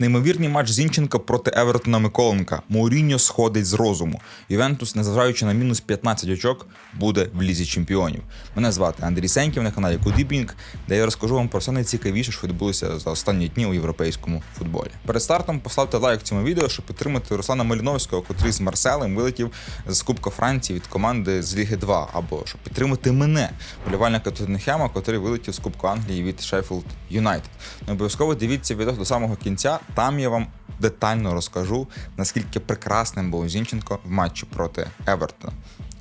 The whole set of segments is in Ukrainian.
Неймовірний матч Зінченка проти Евертона Миколенка. Мауріньо сходить з розуму. Ювентус, незважаючи на мінус 15 очок, буде в лізі чемпіонів. Мене звати Андрій Сеньків на каналі Кудібінг, де я розкажу вам про все найцікавіше, що відбулося за останні дні у європейському футболі. Перед стартом поставте лайк цьому відео, щоб підтримати Руслана Маліновського, котрий з Марселем вилетів з Кубка Франції від команди з Ліги 2, або щоб підтримати мене, болівальника Тоттенхема, котрий вилетів з Кубку Англії від Шеффілд Юнайтед. Не обов'язково дивіться відео до самого кінця. Там я вам детально розкажу, наскільки прекрасним був Зінченко в матчі проти Евертона.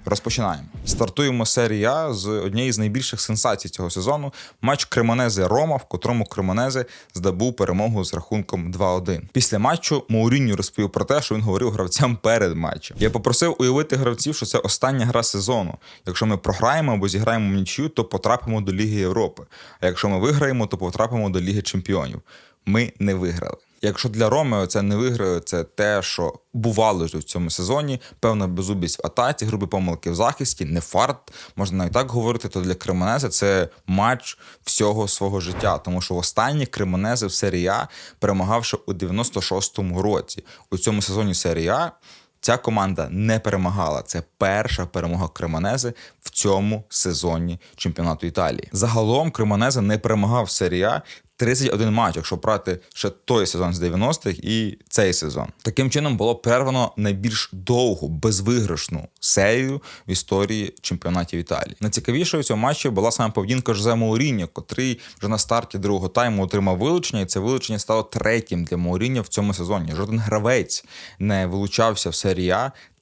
Розпочинаємо. Стартуємо серію А з однієї з найбільших сенсацій цього сезону. Матч Кремонези Рома, в котрому Кремонези здобув перемогу з рахунком 2-1. Після матчу Мауріньо розповів про те, що він говорив гравцям перед матчем. Я попросив уявити гравців, що це остання гра сезону. Якщо ми програємо або зіграємо в нічю, то потрапимо до Ліги Європи. А якщо ми виграємо, то потрапимо до Ліги Чемпіонів. Ми не виграли. Якщо для Ромео це не виграє, це те, що бувало в цьому сезоні. Певна беззубість в атаці, грубі помилки в захисті, не фарт, можна навіть так говорити. То для Кремонези це матч всього свого життя. Тому що останні Кремонези в серії А перемагавши у 96-му році. У цьому сезоні серії Ця команда не перемагала. Це перша перемога Кремонези в цьому сезоні чемпіонату Італії. Загалом Кремонеза не перемагав в серії А 31 матч, якщо брати ще той сезон з 90-х і цей сезон. Таким чином було перервано найбільш довгу безвиграшну серію в історії чемпіонатів Італії. Найцікавішою в цьому матчі була саме поведінка Жозе Мауріньо, котрий вже на старті другого тайму отримав вилучення, і це вилучення стало третім для Мауріньо в цьому сезоні. Жоден гравець не вилучався в серії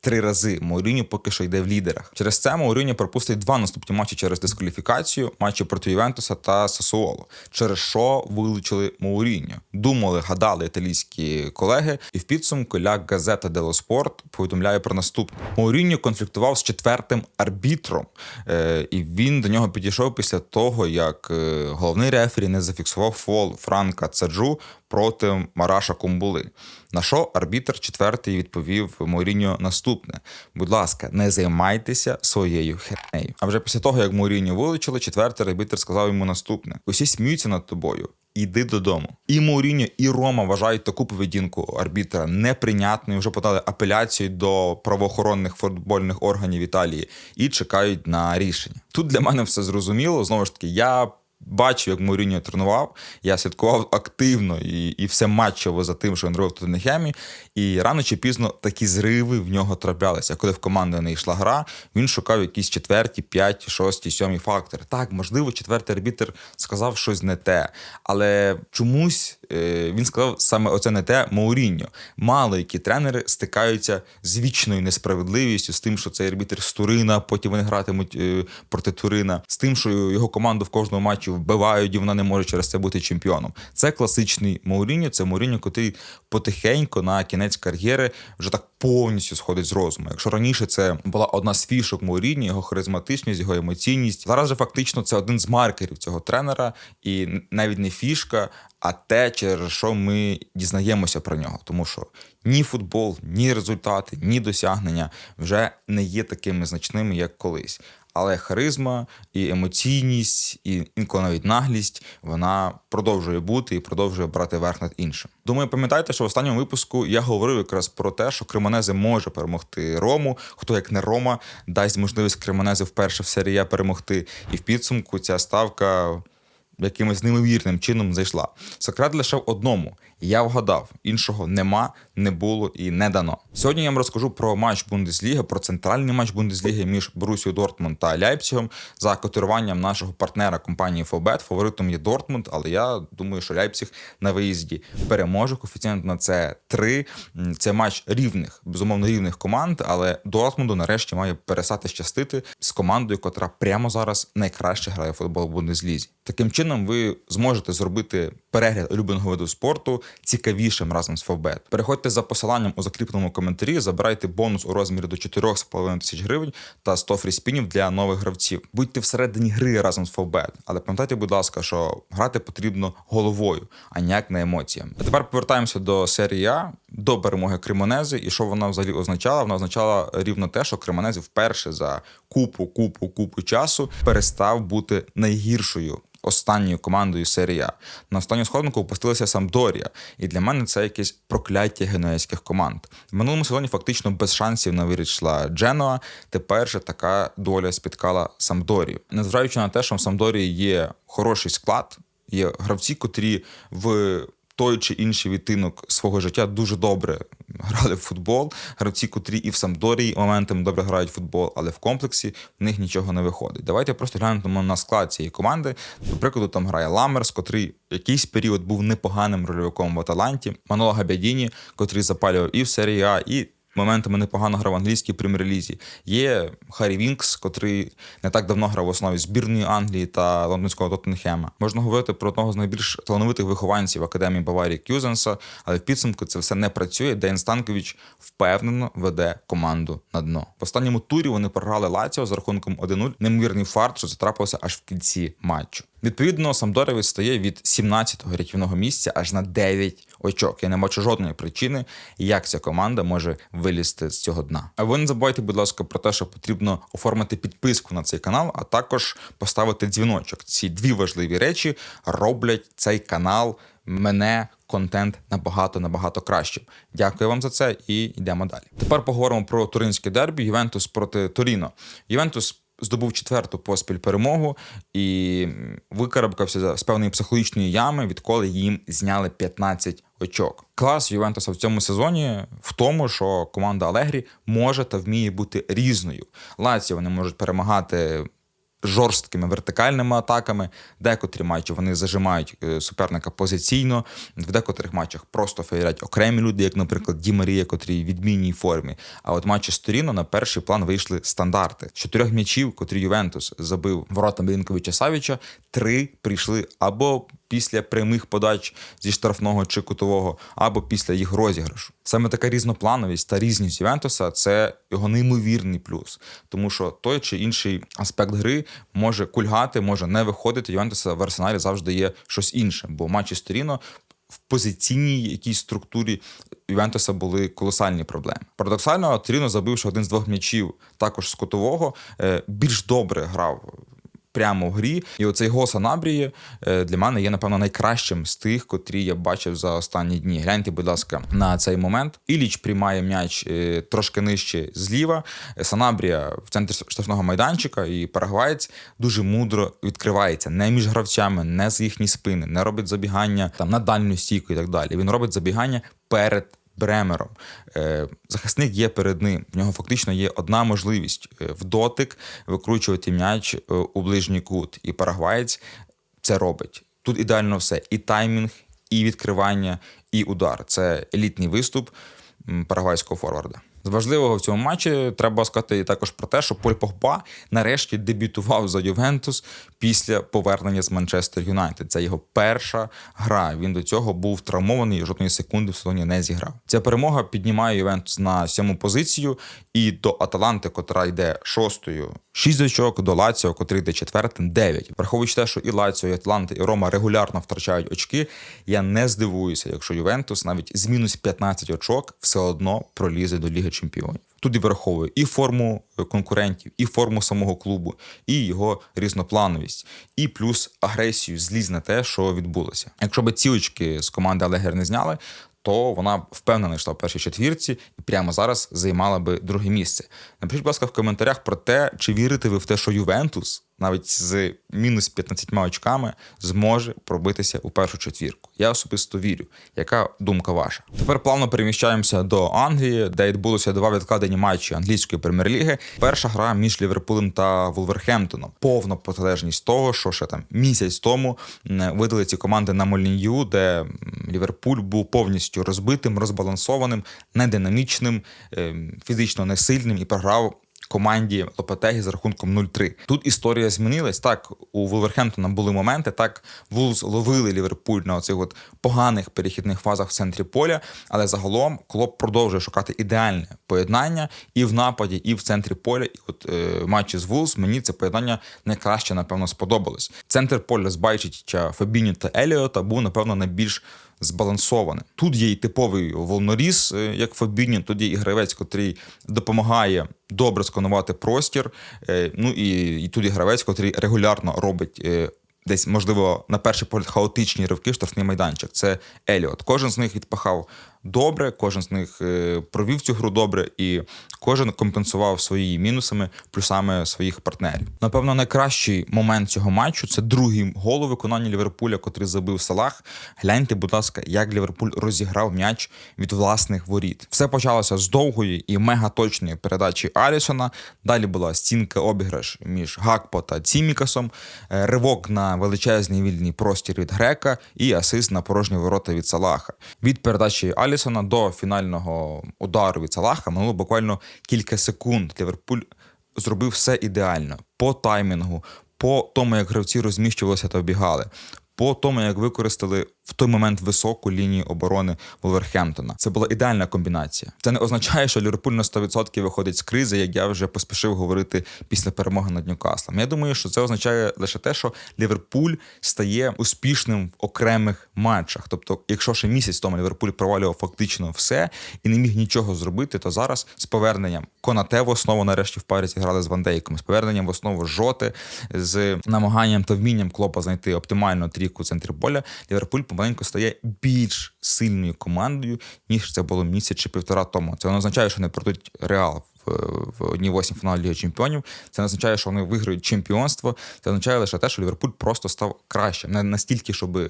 три рази. Мауріньо поки що йде в лідерах. Через це Мауріньо пропустить два наступні матчі через дискваліфікацію, матчі проти Ювентуса та Сасуоло, через що вилучили Мауріньо. Думали, гадали італійські колеги, і в підсумку ля газета Дело Спорт повідомляє про наступне: Мауріньо конфліктував з четвертим арбітром, е, і він до нього підійшов після того, як е, головний рефері не зафіксував фол Франка Цаджу проти Мараша Кумбули. На що арбітр четвертий відповів Моріньо наступне: будь ласка, не займайтеся своєю хернею. А вже після того, як Моріньо вилучили, четвертий арбітр сказав йому наступне: усі сміються над тобою. Іди додому. І Мауріньо, і Рома вважають таку поведінку арбітра неприйнятною. Вже подали апеляцію до правоохоронних футбольних органів Італії і чекають на рішення. Тут для мене все зрозуміло. Знову ж таки, я бачив, як Мауріньо тренував. Я слідкував активно і і все матчево за тим, що він робив в Тоттенхемі. І рано чи пізно такі зриви в нього траплялися. Коли в команду не йшла гра, він шукав якісь четверті, п'яті, шості, сьомі фактори. Так, можливо, четвертий арбітр сказав щось не те, але чомусь е, він сказав саме оце не те Мауріньо. Мало які тренери стикаються з вічною несправедливістю, з тим, що цей арбітр з Турина, потім вони гратимуть е, проти Турина, з тим, що його команду в кожному матчі вбивають, і вона не може через це бути чемпіоном. Це класичний Мауріньо, це Мауріньо, який потихеньку на кінець кар'єри вже так повністю сходить з розуму. Якщо раніше це була одна з фішок Мауріньо, його харизматичність, його емоційність. Зараз же фактично це один з маркерів цього тренера, і навіть не фішка, а те, через що ми дізнаємося про нього, тому що ні футбол, ні результати, ні досягнення вже не є такими значними, як колись але харизма і емоційність, і інколи навіть наглість вона продовжує бути і продовжує брати верх над іншим. Думаю, пам'ятаєте, що в останньому випуску я говорив якраз про те, що Кремонези може перемогти Рому. Хто як не Рома дасть можливість Кремонези вперше в серії перемогти, і в підсумку ця ставка якимось неймовірним чином зайшла. Секрет лише в одному. Я вгадав, іншого нема, не було і не дано. Сьогодні я вам розкажу про матч Бундесліги, про центральний матч Бундесліги між Борусією Дортмунд та Ляйпцігом за котируванням нашого партнера компанії Фобет. Фаворитом є Дортмунд, але я думаю, що Ляйпціг на виїзді переможе. Коефіцієнт на це 3. Це матч рівних, безумовно рівних команд, але Дортмунду нарешті має перестати щастити з командою, котра прямо зараз найкраще грає в футбол в Бундеслізі. Таким чином, ви зможете зробити перегляд улюбленого виду спорту цікавішим разом з Фовбет. Переходьте за посиланням у закріпленому коментарі, забирайте бонус у розмірі до 4,5 тисяч гривень та 100 фріспінів для нових гравців. Будьте всередині гри разом з Фовбет, але пам'ятайте, будь ласка, що грати потрібно головою, а ніяк не емоціями. А тепер повертаємося до серії А, до перемоги Кремонези. І що вона взагалі означала? Вона означала рівно те, що Кремонези вперше за купу, купу, купу часу перестав бути найгіршою останньою командою серії А. На останню сходинку опустилася Самдорія, і для мене це якесь прокляття генуезьких команд. В минулому сезоні фактично без шансів на виріч йшла Дженуа. Тепер же така доля спіткала Самдорію. Незважаючи на те, що в Самдорії є хороший склад, є гравці, котрі в той чи інший відтинок свого життя дуже добре грали в футбол. Гравці, котрі і в Самдорії моментами добре грають в футбол, але в комплексі в них нічого не виходить. Давайте просто глянемо на склад цієї команди. До прикладу, там грає Ламерс, котрий якийсь період був непоганим рольовиком в Аталанті. Маноло Габядіні, котрий запалював і в серії А, і моментами непогано грав в англійській прем'єр-лізі. Є Харі Вінкс, котрий не так давно грав в основі збірної Англії та лондонського Тоттенхема. Можна говорити про одного з найбільш талановитих вихованців академії Баварії Кюзенса, але в підсумку це все не працює. Ден Станкович впевнено веде команду на дно. В останньому турі вони програли Лаціо з рахунком 1-0. Неймовірний фарт, що затрапився аж в кінці матчу. Відповідно, Самдоря відстає від 17-го рятівного місця аж на 9 очок. Я не бачу жодної причини, як ця команда може вилізти з цього дна. А ви не забувайте, будь ласка, про те, що потрібно оформити підписку на цей канал, а також поставити дзвіночок. Ці дві важливі речі роблять цей канал. Мене контент набагато набагато кращим. Дякую вам за це і йдемо далі. Тепер поговоримо про туринське дербі. Ювентус проти Торіно. Ювентус здобув четверту поспіль перемогу і викарабкався з певної психологічної ями, відколи їм зняли 15 очок. Клас Ювентуса в цьому сезоні в тому, що команда Алегрі може та вміє бути різною. Лаціо вони можуть перемагати. Жорсткими вертикальними атаками, декотрі матчі вони зажимають е, суперника позиційно, в декотрих матчах просто феєрять окремі люди, як, наприклад, Ді Марія, котрі в відмінній формі. А от матчі з Торіно на перший план вийшли стандарти. З чотирьох м'ячів, котрі Ювентус забив ворота Мілінковича Савіча, три прийшли або після прямих подач зі штрафного чи кутового, або після їх розіграшу. Саме така різноплановість та різність Ювентуса це його неймовірний плюс, тому що той чи інший аспект гри може кульгати, може не виходити. Ювентуса в арсеналі завжди є щось інше, бо матчі з Торіно в позиційній якійсь структурі Ювентуса були колосальні проблеми. Парадоксально, Торіно, забивши один з двох м'ячів, також з кутового, е, більш добре грав прямо в грі. І оцей гол Санабрії е, для мене є, напевно, найкращим з тих, котрі я бачив за останні дні. Гляньте, будь ласка, на цей момент. Іліч приймає м'яч е, трошки нижче зліва. Санабрія в центрі штрафного майданчика, і парагваєць дуже мудро відкривається не між гравцями, не з їхні спини, не робить забігання там на дальню стійку і так далі. Він робить забігання перед. Бремером. Е, захисник є перед ним. В нього фактично є одна можливість е, в дотик викручувати м'яч е, у ближній кут. І парагваєць це робить. Тут ідеально все: і таймінг, і відкривання, і удар. Це елітний виступ парагвайського форварда. З важливого в цьому матчі треба сказати також про те, що Поль Погба нарешті дебютував за Ювентус після повернення з Манчестер Юнайтед. Це його перша гра. Він до цього був травмований і жодної секунди в сезоні не зіграв. Ця перемога піднімає Ювентус на сьому позицію і до Аталанти, котра йде шостою. Шість очок до Лаціо, котрий йде четвертим, дев'ять. Враховуючи те, що і Лаціо, і Атланти, і Рома регулярно втрачають очки. Я не здивуюся, якщо Ювентус навіть з мінус 15 очок все одно пролізе до Ліги Чемпіонів. Туди враховує і форму конкурентів, і форму самого клубу, і його різноплановість, і плюс агресію, злізь на те, що відбулося. Якщо би ці очки з команди Алегер не зняли, то вона впевнено йшла в першій четвірці і прямо зараз займала би друге місце. Напишіть, будь ласка, в коментарях про те, чи вірите ви в те, що Ювентус навіть з мінус 15 очками зможе пробитися у першу четвірку. Я особисто вірю. Яка думка ваша? Тепер плавно переміщаємося до Англії, де відбулося два відкладені матчі англійської прем'єр-ліги. Перша гра між Ліверпулем та Вулверхемптоном. Повна протилежність того, що ще там місяць тому видали ці команди на Молінью, де Ліверпуль був повністю розбитим, розбалансованим, нединамічним, ем, фізично несильним і програв команді Лопатегі з рахунком 0-3. Тут історія змінилась. Так, у Вулверхемптона були моменти. Так, Вулс ловили Ліверпуль на оцих от поганих перехідних фазах в центрі поля, але загалом Клоп продовжує шукати ідеальне поєднання і в нападі, і в центрі поля. І от е, матчі з Вулс мені це поєднання найкраще, напевно, сподобалось. Центр поля з Байчича, Фабіні та Еліота був, напевно, найбільш збалансоване. Тут є і типовий волноріз, е, як Фабіні, є і гравець, котрий допомагає добре сканувати простір. Е, ну і і тут є гравець, котрий регулярно робить. Е, десь, можливо, на перший погляд хаотичні ривки, штрафний майданчик. Це Еліот. Кожен з них відпахав добре, кожен з них е, провів цю гру добре, і кожен компенсував свої мінусами, плюсами своїх партнерів. Напевно, найкращий момент цього матчу це другий гол у виконанні Ліверпуля, котрий забив Салах. Гляньте, будь ласка, як Ліверпуль розіграв м'яч від власних воріт. Все почалося з довгої і мегаточної передачі Алісона. Далі була стінка обіграш між Гакпо та Цімікасом, е, ривок на величезний вільний простір від Грека і асист на порожні ворота від Салаха. Від передачі Алісона до фінального удару від Салаха минуло буквально кілька секунд. Ліверпуль зробив все ідеально по таймінгу, по тому, як гравці розміщувалися та вбігали. По тому, як використали в той момент високу лінію оборони Волверхемптона, це була ідеальна комбінація. Це не означає, що Ліверпуль на 100% виходить з кризи, як я вже поспішив говорити після перемоги над Ньюкаслом. Я думаю, що це означає лише те, що Ліверпуль стає успішним в окремих матчах. Тобто, якщо ще місяць тому Ліверпуль провалював фактично все і не міг нічого зробити, то зараз з поверненням Конате в основу нарешті в парі зіграли з Вандейком, з поверненням в основу жоти, з намаганням та вмінням клопа знайти оптимальну трійку центрі поля. Ліверпуль помаленьку стає більш сильною командою, ніж це було місяць чи півтора тому. Це не означає, що не пройдуть реал. в- В одній восьмій фіналі Ліги Чемпіонів це не означає, що вони виграють чемпіонство. Це означає лише те, що Ліверпуль просто став кращим. Не настільки, щоб е,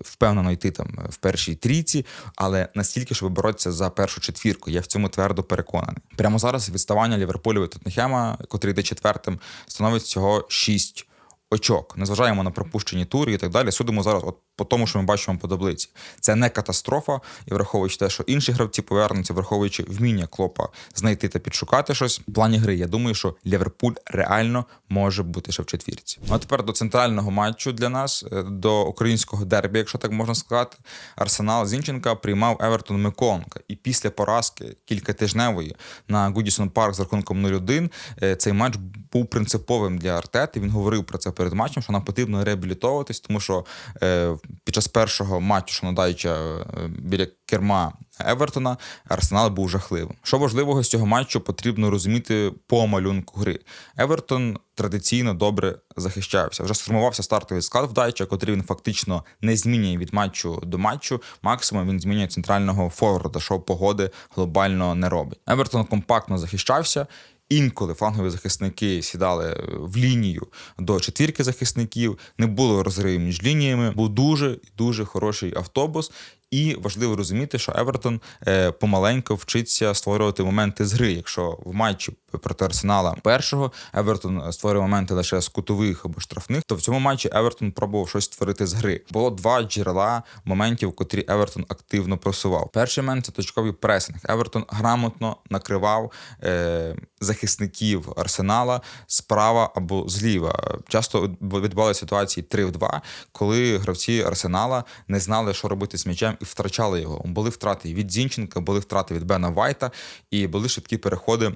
впевнено йти там в першій трійці, але настільки, щоб боротися за першу четвірку. Я в цьому твердо переконаний. Прямо зараз відставання Ліверпулю від Тоттенхема, котрий йде четвертим, становить всього 6 очок. Не зважаємо на пропущені тури і так далі. Судимо зараз, от по тому, що ми бачимо по таблиці. Це не катастрофа, і враховуючи те, що інші гравці повернуться, враховуючи вміння клопа знайти та підшукати щось в плані гри. Я думаю, що Ліверпуль реально може бути ще в четвірці. Ну, А тепер до центрального матчу для нас, е, до українського дербі, якщо так можна сказати. Арсенал Зінченка приймав Евертон Миконка. І після поразки кількатижневої на Гудісон Парк з рахунком 0-1 е, цей матч був принциповим для Артети. Він говорив про це перед матчем, що нам потрібно реабілітовуватись, тому що е, під час першого матчу Шанодайча е, біля керма Евертона Арсенал був жахливим. Що важливого з цього матчу потрібно розуміти по малюнку гри. Евертон традиційно добре захищався. Вже сформувався стартовий склад в Дайча, котрий він фактично не змінює від матчу до матчу. Максимум він змінює центрального форварда, що погоди глобально не робить. Евертон компактно захищався. Інколи флангові захисники сідали в лінію до четвірки захисників, не було розривів між лініями. Був дуже дуже хороший автобус. І важливо розуміти, що Евертон е, помаленько вчиться створювати моменти з гри. Якщо в матчі проти Арсенала першого Евертон створює моменти лише з кутових або штрафних, то в цьому матчі Евертон пробував щось створити з гри. Було два джерела моментів, котрі Евертон активно просував. Перший момент це точковий пресинг. Евертон грамотно накривав е, захисників Арсенала справа або зліва. Часто відбувалися ситуації 3 в 2, коли гравці Арсенала не знали, що робити з м'ячем, втрачали його. Були втрати від Зінченка, були втрати від Бена Вайта, і були швидкі переходи.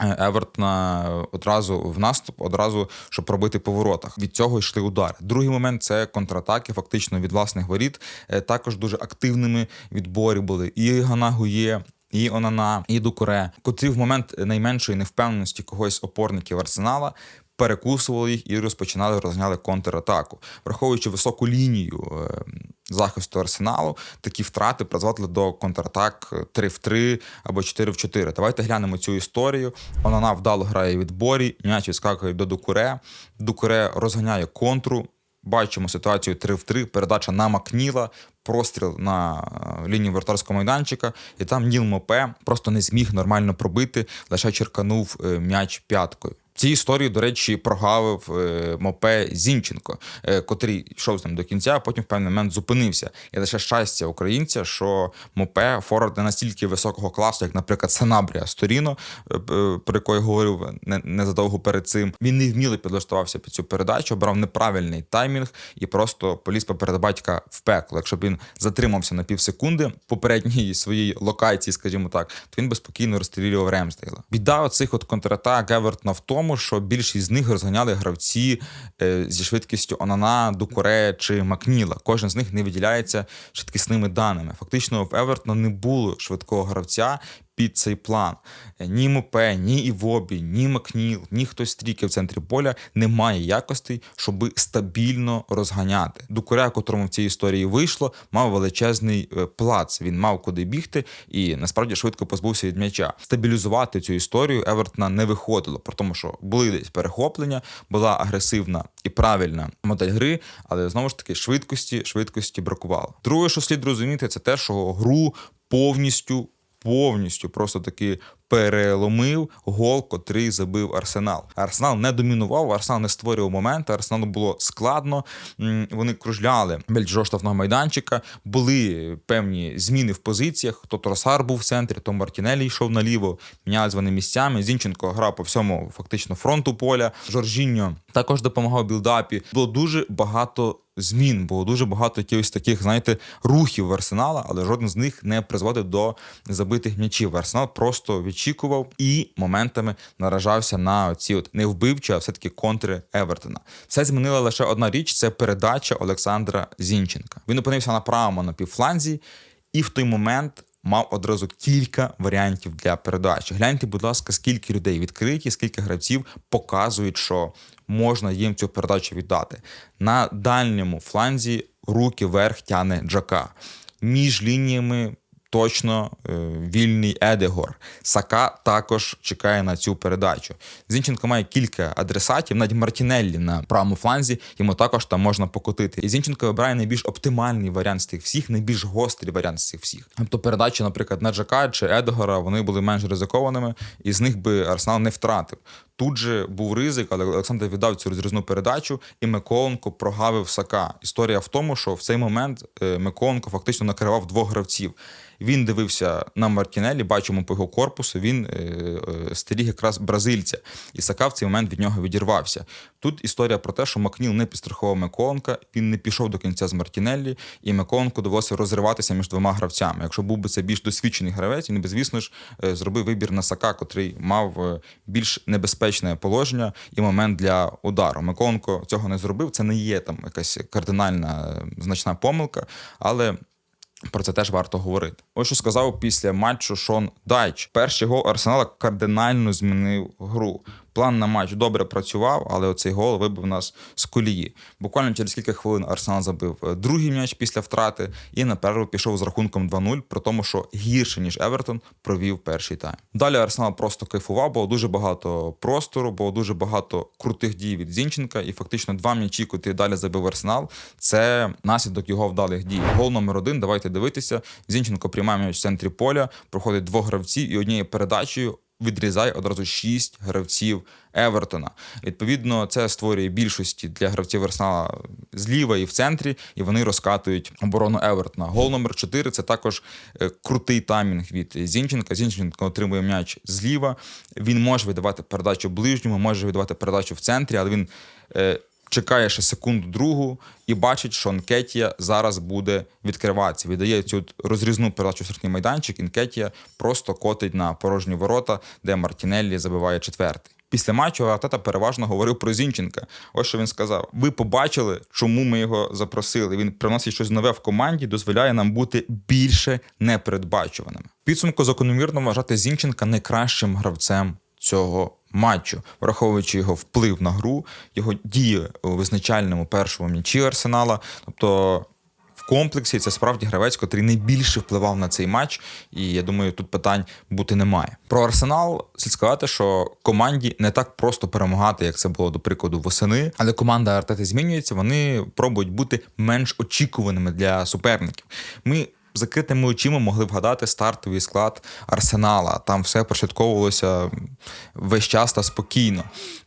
е, Евертона одразу в наступ, одразу щоб пробити по воротах. Від цього йшли удари. Другий момент це контратаки, фактично від власних воріт. Е, Також дуже активними відборі були і Гана Гує. І Онана, і Дукуре, котрі в момент найменшої невпевненості когось опорників арсенала перекусували їх і розпочинали розганяли контратаку, враховуючи високу лінію е, захисту арсеналу, такі втрати призводили до контратак 3 в 3 або 4 в 4. Давайте глянемо цю історію. Онана вдало грає відборі, м'яч відскакує до Дукуре. Дукуре розганяє контру. Бачимо ситуацію 3 в 3, передача на Макніла, простріл на е, лінію вратарського майданчика, і там Ніл Мопе просто не зміг нормально пробити, лише черканув е, м'яч п'яткою. В цій історії, до речі, прогавив е, Мопе Зінченко, е, котрий йшов з ним до кінця, а потім в певний момент зупинився. І лише щастя українця, що Мопе форвард не настільки високого класу, як, наприклад, Санабрія Сторіно, е, про якого я говорив не- незадовго перед цим. Він невміло підлаштувався під цю передачу, обрав неправильний таймінг і просто поліз поперед батька в пекло. Якщо б він затримався на півсекунди в попередній своїй локації, скажімо так, то він би спокійно розстрілював Ремстейла. Біда оцих от контратак Евертона в тому, що більшість з них розганяли гравці е, зі швидкістю Онана, Дукоре чи Макніла. Кожен з них не виділяється швидкісними даними. Фактично, в Евертона не було швидкого гравця під цей план. Ні Мопе, ні Івобі, ні Макніл, ні хтось стріки в центрі поля немає якостей, щоб стабільно розганяти. Дукуря, котрому в цій історії вийшло, мав величезний е, плац. Він мав куди бігти і насправді швидко позбувся від м'яча. Стабілізувати цю історію Евертона не виходило, про тому, що були десь перехоплення, була агресивна і правильна модель гри, але знову ж таки швидкості, швидкості бракувало. Друге, що слід розуміти, це те, що гру повністю повністю просто таки переломив гол, котрий забив Арсенал. Арсенал не домінував, Арсенал не створював моменти. Арсеналу було складно. Вони кружляли біля жовтного майданчика. Були певні зміни в позиціях. То Тросар був в центрі, то Мартінелі йшов наліво, мінялись вони місцями. Зінченко грав по всьому фактично фронту поля. Жоржіньо також допомагав білдапі. Було дуже багато змін, було дуже багато якихось таких, знаєте, рухів в Арсенала, але жоден з них не призводив до забитих м'ячів. Арсенал просто відчікував і моментами наражався на ці от не вбивчі, а все-таки контри Евертона. Це змінила лише одна річ: це передача Олександра Зінченка. Він опинився на правому на півфланзі, і в той момент. Мав одразу кілька варіантів для передачі. Гляньте, будь ласка, скільки людей відкриті, скільки гравців показують, що можна їм цю передачу віддати. На дальньому фланзі руки вверх тяне Джака. Між лініями точно е, вільний Едегор. Сака також чекає на цю передачу. Зінченко має кілька адресатів, навіть Мартінеллі на правому фланзі, йому також там можна покотити. І Зінченко вибирає найбільш оптимальний варіант з тих всіх, найбільш гострий варіант з цих всіх. Тобто передачі, наприклад, на Джака чи Едегора, вони були менш ризикованими, і з них би Арсенал не втратив. Тут же був ризик, але Олександр віддав цю розрізну передачу, і Миколенко прогавив Сака. Історія в тому, що в цей момент е, Миколенко фактично накривав двох гравців. Він дивився на Мартінелі, бачимо по його корпусу. Він е, е, стеріг якраз бразильця, і Сака в цей момент від нього відірвався. Тут історія про те, що Макніл не підстрахував Миколенка, він не пішов до кінця з Мартінеллі, і Миколенко довелося розриватися між двома гравцями. Якщо був би це більш досвідчений гравець, він би, звісно ж, зробив вибір на Сака, котрий мав більш небезпечне положення і момент для удару. Миконко цього не зробив. Це не є там якась кардинальна значна помилка, але про це теж варто говорити. Ось що сказав після матчу Шон Дайч. Перший гол Арсенала кардинально змінив гру. План на матч добре працював, але оцей гол вибив нас з колії. Буквально через кілька хвилин Арсенал забив е, другий м'яч після втрати і на перерву пішов з рахунком 2-0, при тому, що гірше ніж Евертон провів перший тайм. Далі Арсенал просто кайфував, було дуже багато простору, було дуже багато крутих дій від Зінченка, і фактично два м'ячі, котрі далі забив Арсенал. Це наслідок його вдалих дій. Гол номер один. Давайте дивитися. Зінченко приймає м'яч в центрі поля, проходить двох гравців і однією передачею відрізає одразу шість гравців Евертона. Відповідно, це створює більшості для гравців Арсенала зліва і в центрі, і вони розкатують оборону Евертона. Гол номер 4 це також е, крутий таймінг від Зінченка. Зінченко отримує м'яч зліва. Він може віддавати передачу ближньому, може віддавати передачу в центрі, але він. Чекає ще секунду другу і бачить, що Нкетія зараз буде відкриватися. Віддає цю розрізну передачу в майданчик. Інкетія просто котить на порожні ворота, де Мартінеллі забиває четвертий. Після матчу Артета переважно говорив про Зінченка. Ось що він сказав: ви побачили, чому ми його запросили. Він приносить щось нове в команді, дозволяє нам бути більше непередбачуваними. Підсумку закономірно вважати Зінченка найкращим гравцем цього матчу, враховуючи його вплив на гру, його дії у визначальному першому м'ячі Арсенала. Тобто в комплексі це справді гравець, котрий найбільше впливав на цей матч, і я думаю, тут питань бути немає. Про арсенал слід сказати, що команді не так просто перемагати, як це було до прикладу восени, але команда Артети змінюється. Вони пробують бути менш очікуваними для суперників. Ми закритими очима могли вгадати стартовий склад арсенала. Там все прослідковувалося весь час та спокійно.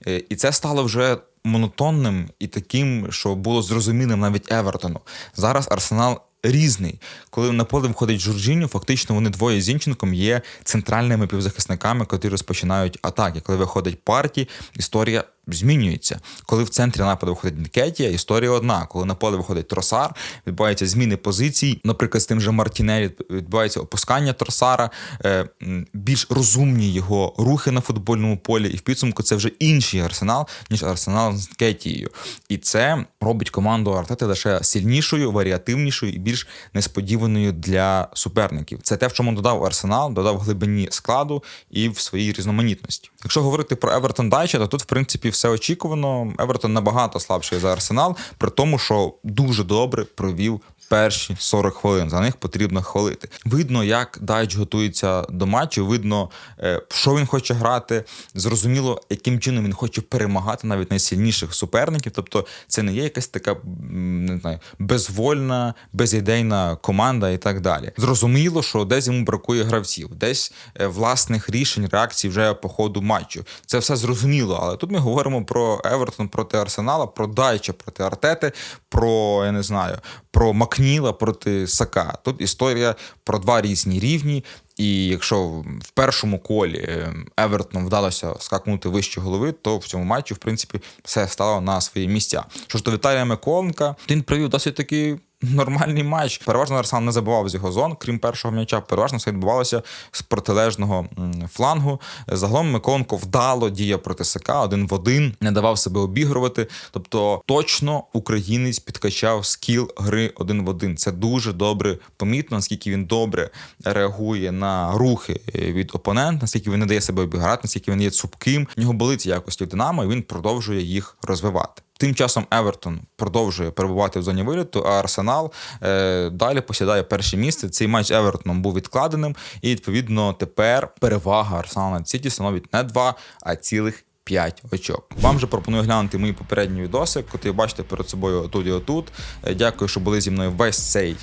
Е, і це стало вже монотонним і таким, що було зрозумілим навіть Евертону. Зараз арсенал. Різний, коли на поле входить Жоржіньо, фактично вони двоє з Зінченком є центральними півзахисниками, котрі розпочинають атаки. Коли виходить партії, історія змінюється. Коли в центрі нападу виходить Нкетія, історія одна. Коли на поле виходить Тросар, відбуваються зміни позицій. Наприклад, з тим же Мартінелі відбувається опускання Тросара, е, більш розумні його рухи на футбольному полі, і в підсумку це вже інший арсенал, ніж арсенал з Нкетією. І це робить команду Артети лише сильнішою, варіативнішою і більш несподіваною для суперників. Це те, в чому додав Арсенал, додав глибині складу і в своїй різноманітності. Якщо говорити про Евертон Дайча, то тут, в принципі, все очікувано. Евертон набагато слабший за Арсенал, при тому, що дуже добре провів. Перші 40 хвилин за них потрібно хвалити. Видно, як Дайч готується до матчу. Видно, е, що він хоче грати. Зрозуміло, яким чином він хоче перемагати навіть найсильніших суперників. Тобто, це не є якась така не знаю, безвольна, безідейна команда і так далі. Зрозуміло, що десь йому бракує гравців, десь е, власних рішень, реакцій вже по ходу матчу. Це все зрозуміло. Але тут ми говоримо про Евертон проти Арсенала, про Дайча проти Артети, про я не знаю, про Макніла проти Сака. Тут історія про два різні рівні. І якщо в першому колі е, Евертону вдалося скакнути вище голови, то в цьому матчі, в принципі, все стало на свої місця. Що ж до Віталія Миколенка, він провів досить таки. Нормальний матч. Переважно Арсенал не забував з його зон, крім першого м'яча. Переважно все відбувалося з протилежного флангу. Загалом Миколенко вдало діяв проти СК один в один, не давав себе обігрувати. Тобто, точно українець підкачав скіл гри один в один. Це дуже добре помітно, наскільки він добре реагує на рухи від опонента, наскільки він не дає себе обіграти, наскільки він є цупким. В нього були ці якості в Динамо, і він продовжує їх розвивати. Тим часом Евертон продовжує перебувати в зоні виліту, а Арсенал е, далі посідає перше місце. Цей матч Евертоном був відкладеним, і відповідно тепер перевага Арсенала над Сіті становить не 2, а цілих 5 очок. Вам же пропоную глянути мої попередні відоси, котрі бачите перед собою отут і отут. Е, Дякую, що були зі мною весь цей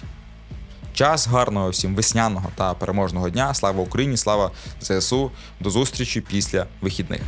час. Гарного всім весняного та переможного дня. Слава Україні! Слава ЗСУ! До зустрічі після вихідних.